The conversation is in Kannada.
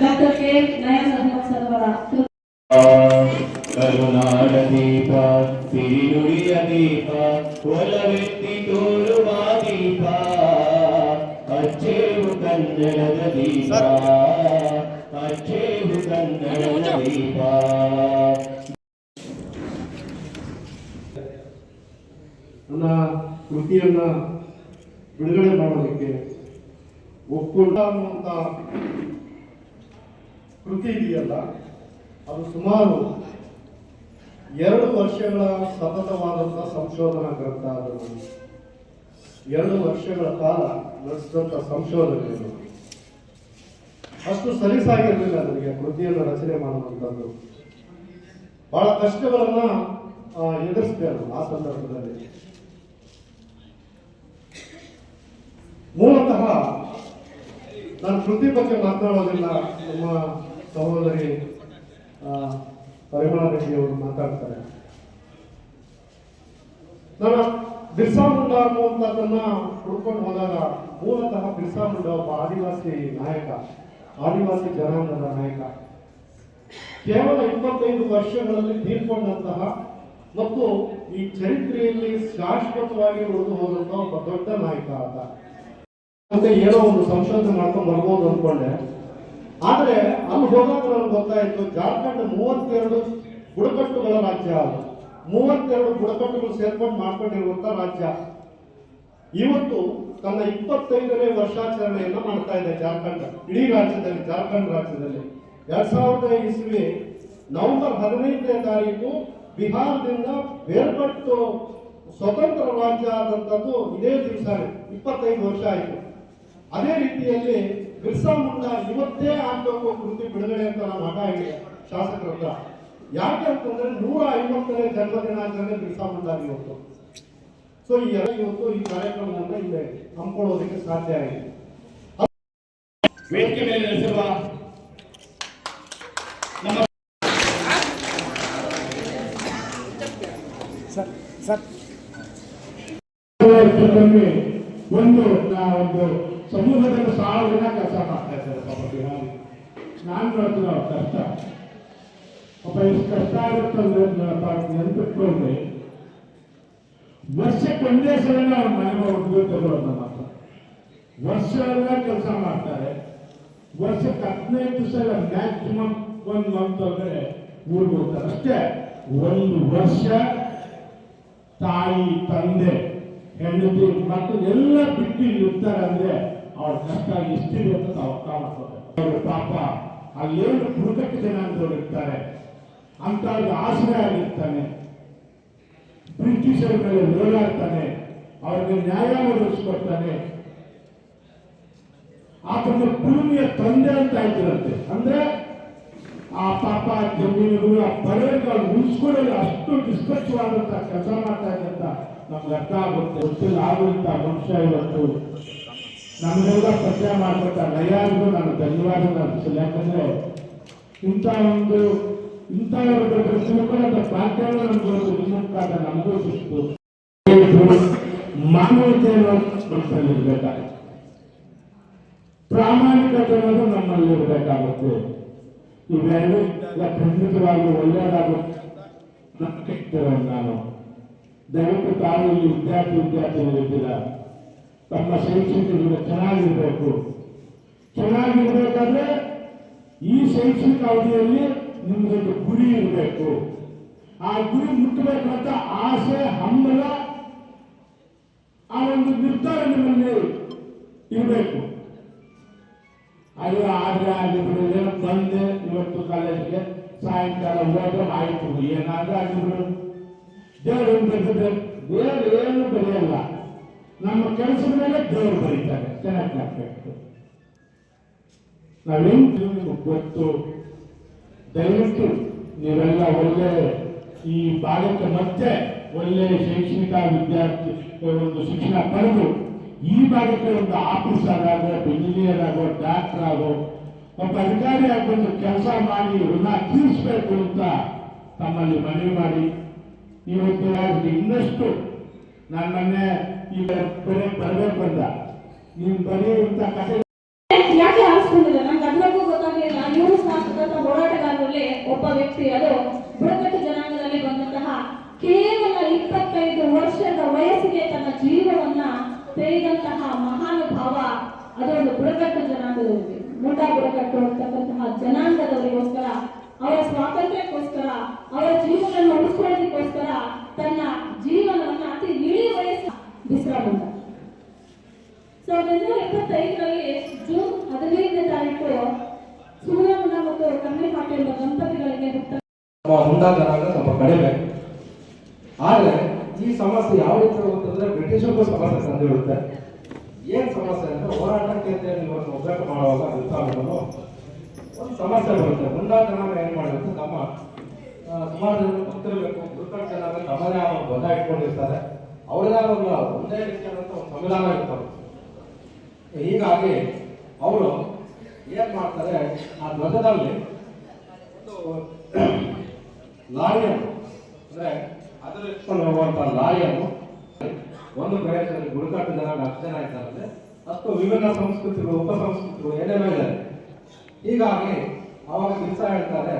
doctor K Nayan Ahmed sir ಅವರ ಕರುನಾಡ ದೀಪ ಸಿರಿನುಡಿಯ ದೀಪ ಒಲವೆತ್ತಿ ತೋರುವ ದೀಪ ಅಚ್ಚೇವು ಕನ್ನಡದ ದೀಪ ಅಚ್ಚೇವು ಕನ್ನಡದ ದೀಪ ನನ್ನ ಕೃತಿಯನ್ನ ಬಿಡುಗಡೆ ಮಾಡೋದಕ್ಕೆ ಒಕ್ಕೂಟ ಅನ್ನುವಂಥ ಕೃತಿ ಇದೆಯಲ್ಲ, ಅದು ಸುಮಾರು ಎರಡು ವರ್ಷಗಳ ಸತತವಾದಂಥ ಸಂಶೋಧನಾ ಗ್ರಂಥ ಅದು. ಎರಡು ವರ್ಷಗಳ ಕಾಲ ನಡೆಸಿದಂಥ ಸಂಶೋಧನೆ. ಅಷ್ಟು ಸಲೀಸಾಗಿರಲಿಲ್ಲ ನನಗೆ ಕೃತಿಯನ್ನು ರಚನೆ ಮಾಡುವಂಥದ್ದು ಬಹಳ ಕಷ್ಟಗಳನ್ನ ಎದುರಿಸಿದೆ ಆ ಸಂದರ್ಭದಲ್ಲಿ. ಮೂಲತಃ ನಾನು ಕೃತಿ ಬಗ್ಗೆ ಮಾತನಾಡೋದಿಲ್ಲ ನಮ್ಮ ಸಹೋದರಿ ಪರಿಮಳ ರೆಡ್ಡಿ ಅವರು ಮಾತಾಡ್ತಾರೆ. ನಾನು ಬಿರ್ಸಾ ಮುಂಡಾ ಅನ್ನುವಂಥದ್ದನ್ನ ಹುಡ್ಕೊಂಡು ಹೋದಾಗ ಮೂಲತಃ ಬಿರ್ಸಾ ಒಬ್ಬ ಆದಿವಾಸಿ ನಾಯಕ, ಆದಿವಾಸಿ ಜನಾಂಗದ ನಾಯಕ. ಕೇವಲ ಇಪ್ಪತ್ತೈದು ವರ್ಷಗಳಲ್ಲಿ ತೀರ್ಕೊಂಡಂತಹ ಮತ್ತು ಈ ಚರಿತ್ರೆಯಲ್ಲಿ ಶಾಶ್ವತವಾಗಿ ಉಳಿದು ಹೋದಂತಹ ಒಬ್ಬ ದೊಡ್ಡ ನಾಯಕ ಆತ ಮತ್ತೆ ಏನೋ ಒಂದು ಸಂಶೋಧನೆ ಮಾಡ್ಕೊಂಡು ಬರ್ಬೋದು ಅನ್ಕೊಂಡೆ. ಆದರೆ ಅಲ್ಲಿ ಹೋದಾಗ ನನಗೆ ಗೊತ್ತಾಯ್ತು, ಜಾರ್ಖಂಡ್ ಮೂವತ್ತೆರಡು ಬುಡಕಟ್ಟುಗಳ ರಾಜ್ಯ ಮೂವತ್ತೆರಡು ಬುಡಕಟ್ಟುಗಳು ಸೇರ್ಕೊಂಡು ಮಾಡ್ಕೊಂಡಿರುವಂತ ರಾಜ್ಯ. ಇವತ್ತು ತನ್ನ ಇಪ್ಪತ್ತೈದನೇ ವರ್ಷಾಚರಣೆಯನ್ನ ಮಾಡ್ತಾ ಇದೆ ಜಾರ್ಖಂಡ್. ಇಡೀ ರಾಜ್ಯದಲ್ಲಿ, ಜಾರ್ಖಂಡ್ ರಾಜ್ಯದಲ್ಲಿ. ಎರಡ್ ಸಾವಿರದ ಇಸ್ವಿ ನವೆಂಬರ್ ಹದಿನೈದನೇ ತಾರೀಕು ಬಿಹಾರದಿಂದ ಬೇರ್ಪಟ್ಟು ಸ್ವತಂತ್ರ ರಾಜ್ಯ ಆದಂತದ್ದು ಇದೇ ದಿವಸ ಇಪ್ಪತ್ತೈದು ವರ್ಷ ಆಯಿತು. ಅದೇ ರೀತಿಯಲ್ಲಿ ಬಿರ್ಸಾ ಮುಂಡಾ ಇವತ್ತೇ ಆಗ್ಬೇಕು ಕೃತಿ ಬಿಡುಗಡೆ ಅಂತ ನಾನು ಹಠ ಇದೆ ಶಾಸಕರ ಹತ್ರ. ಯಾಕೆ ಅಂತಂದ್ರೆ ನೂರ ಐವತ್ತನೇ ಜನ್ಮ ದಿನಾಚರಣೆ ಬಿರ್ಸಾ ಮುಂಡಾ ಇವತ್ತು. ಸೊ ಈ ಎಲ್ಲ ಇವತ್ತು ಈ ಕಾರ್ಯಕ್ರಮವನ್ನು ಇಲ್ಲಿ ಹಮ್ಮಿಕೊಳ್ಳೋದಕ್ಕೆ ಸಾಧ್ಯ ಆಗಿದೆ. ವೇದಿಕೆ ಮೇಲೆ ನಡೆಸಿರುವ ನಮ್ಮ ಒಂದು ನಾ- ಒಂದು ಸಮೂಹದಲ್ಲಿ ಸಾವಿರ ಜನ ಕೆಲಸ ಮಾಡ್ತಾ ಇದ್ದಾರೆ ಪಾಪ ಬಿಹಾರಿ. ನಾನು ನೋಡ್ತೀನಿ ಅವ್ರ ಕಷ್ಟ. ಪಾಪ ಎಷ್ಟು ಕಷ್ಟ ಆಗುತ್ತೆ ನೆನಪಿಟ್ಕೊಂಡ್ರೆ ವರ್ಷಕ್ಕೆ ಒಂದೇ ಸಲ ಅವ್ರ ಮನೆ ಹುಡುಗ ತಗೊಳ್ಳೋದು ಮಾತ್ರ. ವರ್ಷ ಎಲ್ಲ ಕೆಲಸ ಮಾಡ್ತಾರೆ. ವರ್ಷಕ್ಕೆ ಹದಿನೈದು ಸಲ ಮ್ಯಾಕ್ಸಿಮಮ್ ಒಂದು ಮಂತ್ ಅಂದ್ರೆ ಊರಿಗೆ ಹೋಗ್ತಾರೆ. ಅಷ್ಟೇ, ಒಂದು ವರ್ಷ ತಾಯಿ, ತಂದೆ, ಹೆಂಡತಿ ಮಕ್ಕಳು ಎಲ್ಲ ಬಿಟ್ಟು ಇರ್ತಾರೆ ಅಂದ್ರೆ ಅವ್ರ ಕಷ್ಟ ಎಷ್ಟಿದೆ ಅಂತ ನಾವು ಅರ್ಥ ಮಾಡ್ಕೋಬೇಕು ಪಾಪ ಅಲ್ಲೇನು ಜನ ಜನಾಂಗದವ್ರು ಇರ್ತಾರೆ ಅಂತವ್ರಿಗೆ ಆಶ್ರಯ ಆಗಿರ್ತಾನೆ ಬ್ರಿಟಿಷರ ಮೇಲೆ ಹೋರಾಡ್ತಾನೆ. ಅವ್ರಿಗೆ ನ್ಯಾಯ ಒದಗಿಸ್ಕೊಡ್ತಾನೆ. ಆತನ ಭೂಮಿಯ ತಂದೆ ಅಂತ ಆಯ್ತಿರಂತೆ ಅಂದ್ರೆ ಆ ಪಾಪ ಜಮೀನುಗಳು, ಆ ಅವ್ರು ಉಳಿಸ್ಕೊಳ್ಳಲು ಅಷ್ಟು ನಿಷ್ಪಕ್ಷವಾದಂತಹ ಕೆಲಸ ಮಾಡ್ತಾ ಇದ್ದಂತ ನಮ್ಗೆ ಅರ್ಥ ಆಗುತ್ತೆ. ಗೊತ್ತಿಲ್ಲ ಆಗುವಂತ ಮನುಷ್ಯ ಇವತ್ತು ನಮಗೆಲ್ಲ ಪರಿಚಯ ಮಾಡ್ಕೊಟ್ಟ ನಯಾರಿಗೂ ನಾನು ಧನ್ಯವಾದ ಅರ್ಪಿಸಲ್ಲ ಯಾಕಂದ್ರೆ ಇಂಥ ಒಂದು, ಇಂಥ ತಿಳ್ಕೊಳ್ಳೋಂಥ ಭಾಗ್ಯವನ್ನು ನಮ್ಗೆ ನಿಮ್ಮುಖಾದ ನಮಗೂ ಸಿಕ್ತು ಮಾನವತೆಯನ್ನು ಮನಸ್ಸಲ್ಲಿ ಇರಬೇಕಾಗುತ್ತೆ. ಪ್ರಾಮಾಣಿಕತೆ ಅನ್ನೋದು ನಮ್ಮಲ್ಲಿ ಇರಬೇಕಾಗುತ್ತೆ. ಇವೆರಡು ಖಂಡಿತವಾಗಿ ಒಳ್ಳೆಯದಾಗುತ್ತೆ ನಾನು ದಯವಿಟ್ಟು ತಾವು ಇಲ್ಲಿ ವಿದ್ಯಾರ್ಥಿ ವಿದ್ಯಾರ್ಥಿಗಳಿದ್ದೀರ ತಮ್ಮ ಶೈಕ್ಷಣಿಕ ಚೆನ್ನಾಗಿರಬೇಕು. ಚೆನ್ನಾಗಿರ್ಬೇಕಾದ್ರೆ ಈ ಶೈಕ್ಷಣಿಕ ಅವಧಿಯಲ್ಲಿ ನಿಮ್ಗೊಂದು ಗುರಿ ಇರಬೇಕು. ಆ ಗುರಿ ಮುಟ್ಟಬೇಕಂತ ಆಸೆ, ಹಂಬಲ, ಆ ಒಂದು ನಿರ್ಧಾರ ನಿಮ್ಮಲ್ಲಿ ಇರಬೇಕು. ಅಯ್ಯೋ, ಆದ್ರೆ ಅಲ್ಲಿ ಬಿಡು ಏನೋ ಬಂದೆ ಇವತ್ತು ಕಾಲೇಜಿಗೆ. ಸಾಯಂಕಾಲ ಹೋದ್ರೆ ಆಯ್ತು. ಏನಾದ್ರೂ ಆಗಿಬಿಡು. ದೇವರು ಬೆಳೆದಿದೆ ದೇವರು ಏನು ಬರೆಯಲ್ಲ. ನಮ್ಮ ಕೆಲಸದ ಮೇಲೆ ದೇವರು ಬರೀತಾರೆ. ಚೆನ್ನಾಗಿ ಹಾಕ್ಬೇಕು ನಾವೇನು ನಿಮಗೆ ಗೊತ್ತು, ದಯವಿಟ್ಟು ನೀವೆಲ್ಲ ಒಳ್ಳೆ ಈ ಭಾಗಕ್ಕೆ ಮತ್ತೆ ಒಳ್ಳೆ ಶೈಕ್ಷಣಿಕ ವಿದ್ಯಾರ್ಥಿ ಒಂದು ಶಿಕ್ಷಣ ಪಡೆದು ಈ ಭಾಗಕ್ಕೆ ಒಂದು ಆಫೀಸರ್ ಆಗೋ ಇಂಜಿನಿಯರ್ ಆಗೋ, ಡಾಕ್ಟರ್ ಆಗೋ, ಒಬ್ಬ ಅಧಿಕಾರಿ ಒಂದು ಕೆಲಸ ಮಾಡಿ ಋಣ ತೀರಿಸಬೇಕು ಅಂತ ತಮ್ಮಲ್ಲಿ ಮನವಿ ಮಾಡಿ. ಇವತ್ತು ಇನ್ನಷ್ಟು ನಾನು ಮೊನ್ನೆ ಈಗ ಬರೀ ಬರಬೇಕು ಅಂತ ಬರೆಯುವಂತ ಕಥೆ ಯಾಕೆ ಆರಿಸ್ಕೊಂಡಿಲ್ಲ? ನಂಗೆ ಅದಕ್ಕೂ ಗೊತ್ತಾಗಲಿಲ್ಲ. ಇವರು ಸ್ವಾತಂತ್ರ್ಯ ಹೋರಾಟಗಾರರಲ್ಲಿ ಒಬ್ಬ ವ್ಯಕ್ತಿ, ಅದು ಬುಡಕಟ್ಟು ಜನಾಂಗದಲ್ಲಿ ಬಂದಂತಹ ಕೇವಲ ಇಪ್ಪತ್ತೈದು ವರ್ಷದ ವಯಸ್ಸಿಗೆ ತನ್ನ ಜೀವವನ್ನ ತೆರೆದಂತಹ ಮಹಾನುಭಾವ ಅದೊಂದು ಬುಡಕಟ್ಟು ಜನಾಂಗದವರಿಗೆ ಮುಟಾ ಬುಡಕಟ್ಟು ಅಂತಕ್ಕಂತಹ ಜನಾಂಗದವರಿಗೋಸ್ಕರ ಅವರ ಸ್ವಾತಂತ್ರ್ಯಕ್ಕೋಸ್ಕರ, ಅವರ ಜೀವನವನ್ನು ಉಳಿಸ್ಕೊಳ್ಳೋದಕ್ಕೋಸ್ಕರ ತನ್ನ ಸಾವಿರದ ಒಂಬೈನೂರ ಎಪ್ಪತ್ತೈದರಲ್ಲಿ ಜೂನ್ ಹದಿನೈದನೇ ತಾರೀಕು ಸುಬ್ರಹ್ಮಣ್ಯ ಮತ್ತು ಕನ್ನಿಪಾಟಿ ಎಂಬ ದಂಪತಿಗಳಿಗೆ ಹುಂಡಾ ಸ್ವಲ್ಪ ಕಡಿಮೆ ಆದರೆ ಈ ಸಮಸ್ಯೆ ಯಾವ ರೀತಿ ಹೋಗುತ್ತಂದ್ರೆ ಬ್ರಿಟಿಷರಿಗೂ ಸಮಸ್ಯೆ ತಂದಿರುತ್ತೆ ಏನ್ ಸಮಸ್ಯೆ ಅಂದ್ರೆ ಹೋರಾಟಕ್ಕೆ ಅಂತ ಹೇಳಿ ಇವತ್ತು ಮಾಡುವಾಗ ಒಂದು ಸಮಸ್ಯೆ ಬರುತ್ತೆ. ಹುಂಡಾ ಜನಾಂಗ ಏನ್ ನಮ್ಮ ಸುಮಾರು ಜನ ಗೊತ್ತಿರಬೇಕು. ಗುರುಕಟ್ ಜನಾಂಗ ತಮ್ಮದೇ ಆದ ಧ್ವಜ ಇಟ್ಕೊಂಡಿರ್ತಾರೆ. ಅವರೆಲ್ಲ ಒಂದು ಒಂದೇ ರೀತಿಯಾದಂಥ ಒಂದು ಸಂವಿಧಾನ ಇರ್ತದೆ ಹೀಗಾಗಿ ಅವರು ಏನ್ ಮಾಡ್ತಾರೆ, ಆ ಧ್ವಜದಲ್ಲಿ ಒಂದು ಲಾರಿಯನ್ನು, ಅಂದ್ರೆ ಅದರ ಇಟ್ಕೊಂಡು ಹೋಗುವಂತ ಲಾರಿಯನ್ನು ಒಂದು ಪ್ರದೇಶದಲ್ಲಿ ಗುರುಕಾಟು ಜನ ಹತ್ತು ಜನ ಇದ್ದಾರೆ. ವಿಭಿನ್ನ ಸಂಸ್ಕೃತಿಗಳು, ಉಪ ಸಂಸ್ಕೃತಿಗಳು ಏನೇನೋ ಇದೆ ಹೀಗಾಗಿ ಅವಾಗ ದಿವಸ ಹೇಳ್ತಾರೆ